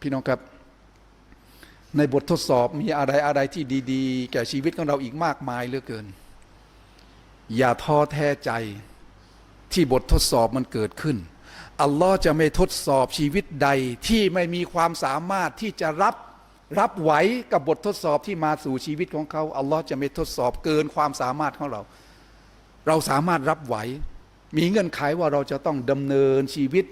พี่น้องครับ ในบททดสอบมีอะไรอะไรที่ดี ๆ แก่ชีวิตของเราอีกมากมายเหลือเกิน อย่าท้อแท้ใจที่บททดสอบมันเกิดขึ้น อัลลอฮ์จะไม่ทดสอบชีวิตใดที่ไม่มีความสามารถที่จะรับรับไหวกับบททดสอบที่มาสู่ชีวิตของเขา อัลลอฮ์จะไม่ทดสอบเกินความสามารถของเรา เราสามารถรับไหว มีเงื่อนไขว่าเราจะต้องดำเนินชีวิต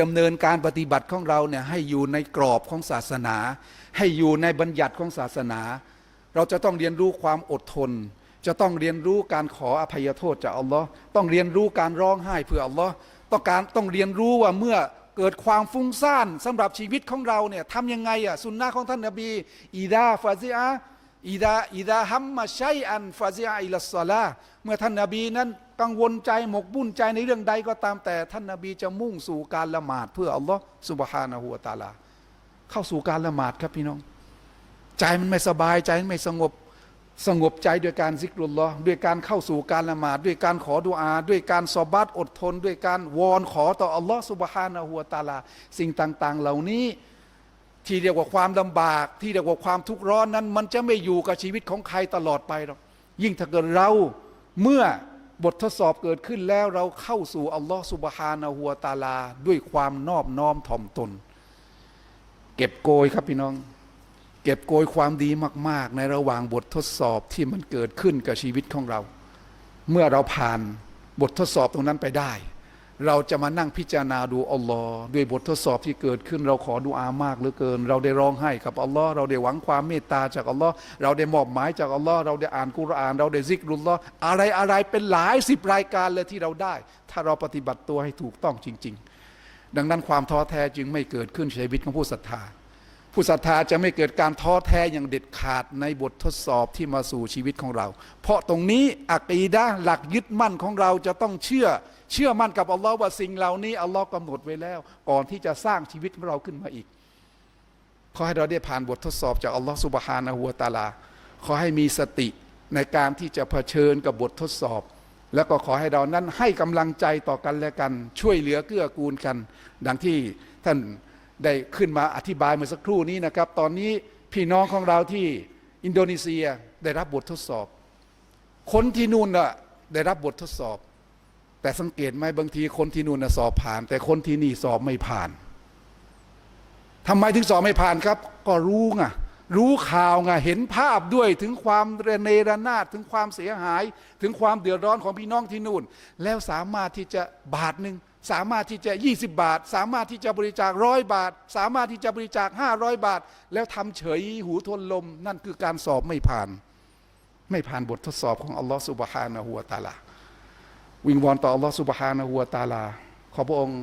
ดำเนินการปฏิบัติของเราเนี่ยให้อยู่ในกรอบของศาสนา ให้อยู่ในบัญญัติของศาสนา เราจะต้องเรียนรู้ความอดทน จะต้องเรียนรู้การขออภัยโทษจากอัลลอฮ์ต้องเรียนรู้การร้องไห้เพื่ออัลลอฮ์ต้องการต้องเรียนรู้ว่าเมื่อเกิดความฟุ้งซ่านสำหรับชีวิตของเราเนี่ยทำยังไงอะสุนนะของท่านนบีอีดาฟาซิอา อีดาอีดาฮัมมาใชัยอันฟาซิอาอิลสลาเมื่อท่านนบีนั้นกังวลใจหมกบุ่นใจในเรื่องใดก็ตามแต่ ท่านนบีจะมุ่งสู่การละหมาดเพื่ออัลลอฮ์สุบฮานะฮูวตาลา เข้าสู่การละหมาดครับพี่น้อง ใจมันไม่สบายใจมันไม่สงบสงบใจด้วยการซิกรุลลอด้วยการเข้าสู่การละหมาด ด้วยการขอดุอา ด้วยการสอบัตอดทน ด้วยการวอนขอต่ออัลลอฮ์สุบฮานะฮูวตาลา สิ่งต่าง ๆ เหล่านี้ ที่เรียกว่าความลำบาก ที่เรียกว่าความทุกข์ร้อนนั้น มันจะไม่อยู่กับชีวิตของใครตลอดไปหรอกยิ่งถ้าเกิดเราเมื่อบททดสอบเกิดขึ้นแล้วเราเข้าสู่อัลลอฮ์สุบฮานะฮูวตาลา ด้วยความนอบน้อมถ่อมตน เก็บโกยครับพี่น้อง เก็บโกยความดีมาก ๆ ในระหว่างบททดสอบที่มันเกิดขึ้นกับชีวิตของเรา เมื่อเราผ่านบททดสอบตรงนั้นไปได้ เราจะมานั่งพิจารณาดูอัลลอฮ์ด้วยบททดสอบที่เกิดขึ้น เราขอดูอามากเหลือเกิน เราได้ร้องไห้กับอัลลอฮ์เราได้หวังความเมตตาจากอัลลอฮ์เราได้มอบหมายจากอัลลอฮ์เราได้อ่านกุรอาน เราได้ซิกรุลลอฮ์อะไรอะไรเป็นหลายสิบรายการเลยที่เราได้ ถ้าเราปฏิบัติตัวให้ถูกต้องจริง ๆ ดังนั้นความท้อแท้จึงไม่เกิดขึ้นในชีวิตของผู้ศรัทธา ผู้ศรัทธาจะไม่เกิดการท้อแท้อย่างเด็ดขาดในบททดสอบที่มาสู่ชีวิตของเรา เพราะตรงนี้อักีดะหลักยึดมั่นของเราจะต้องเชื่อ เชื่อมั่นกับอัลลอฮ์ว่าสิ่งเหล่านี้อัลลอฮ์กำหนดไว้แล้ว ก่อนที่จะสร้างชีวิตของเราขึ้นมาอีก ขอให้เราได้ผ่านบททดสอบจากอัลลอฮ์สุบฮานะฮูวตาลา ขอให้มีสติในการที่จะเผชิญกับบททดสอบ แล้วก็ขอให้เรานั้นให้กำลังใจต่อกันและกัน ช่วยเหลือเกื้อกูลกัน ดังที่ท่าน ได้ขึ้นมาอธิบายเมื่อสักครู่นี้นะครับ ตอนนี้พี่น้องของเราที่อินโดนีเซียได้รับบททดสอบ คนที่นู่นน่ะได้รับบททดสอบ แต่สังเกตไหมบางทีคนที่นู่นน่ะสอบผ่าน แต่คนที่นี่สอบไม่ผ่านทำไมถึงสอบไม่ผ่านครับ ก็รู้ไงรู้ข่าวไงเห็นภาพด้วยถึงความรเนรนาดถึงความเสียหาย ถึงความเดือดร้อนของพี่น้องที่นู่น แล้วสามารถที่จะบาทหนึ่ง สามารถที่จะ 20 บาท สามารถที่จะบริจาคร้อยบาท สามารถที่จะบริจาค 500 บาท แล้วทำเฉยหูทนลม นั่นคือการสอบไม่ผ่าน ไม่ผ่านบททดสอบของอัลลอฮฺสุบฮานะฮูวตาลาวิงวอนต่ออัลลอฮฺสุบฮานะฮูวตาลา ขอพระองค์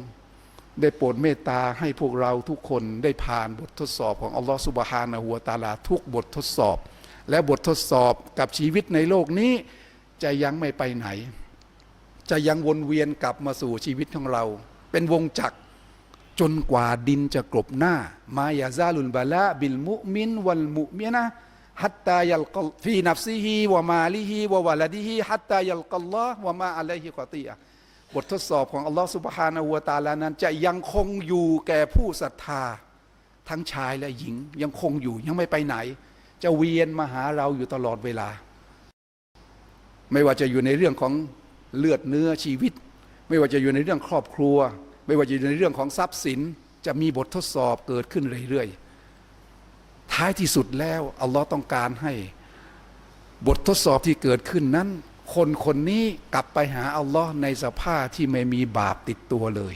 ได้โปรดเมตตาให้พวกเราทุกคนได้ผ่านบททดสอบของอัลลอฮฺสุบฮานะฮูวตาลา ทุกบททดสอบ และบททดสอบกับชีวิตในโลกนี้จะยังไม่ไปไหน จะยังวนเวียนกลับมาสู่ชีวิตของเรา เป็นวงจักรจนกว่าดินจะกลบหน้า มายาซาลุลบาละบิลมุมินวัลมุมินะฮัตตายัลกฟีนัฟซีฮีวะมาลิฮีวะวะลาดิฮีฮัตตายัลกัลลอฮ์วะมาอะลัยฮิกอตีอะบททดสอบของอัลลอฮ์สุบฮานะฮูวตาลานั้น จะยังคงอยู่แก่ผู้ศรัทธา ทั้งชายและหญิงยังคงอยู่ยังไม่ไปไหน จะเวียนมาหาเราอยู่ตลอดเวลา ไม่ว่าจะอยู่ในเรื่องของ เลือดเนื้อชีวิต ไม่ว่าจะอยู่ในเรื่องครอบครัว ไม่ว่าจะอยู่ในเรื่องของทรัพย์สิน จะมีบททดสอบเกิดขึ้นเรื่อยๆท้ายที่สุดแล้วอัลลอฮ์ต้องการให้ บททดสอบที่เกิดขึ้นนั้น คนคนนี้กลับไปหาอัลลอฮ์ในสภาพที่ไม่มีบาปติดตัวเลย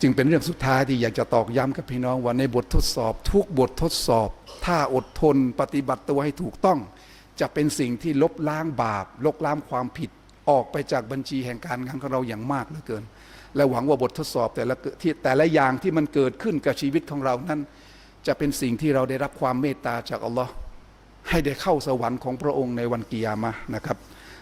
จึงเป็นเรื่องสุดท้ายที่อยากจะตอกย้ำกับพี่น้องว่าในบททดสอบ ทุกบททดสอบ ถ้าอดทนปฏิบัติตัวให้ถูกต้อง จะเป็นสิ่งที่ลบล้างบาป ลบล้างความผิด ออกไปจากบัญชีแห่งการงานของเราอย่างมากเหลือเกิน และหวังว่าบททดสอบแต่ละที่แต่ละอย่างที่มันเกิดขึ้นกับชีวิตของเรานั้น จะเป็นสิ่งที่เราได้รับความเมตตาจากอัลลอฮ์ให้ได้เข้าสวรรค์ของพระองค์ในวันกิยามะนะครับ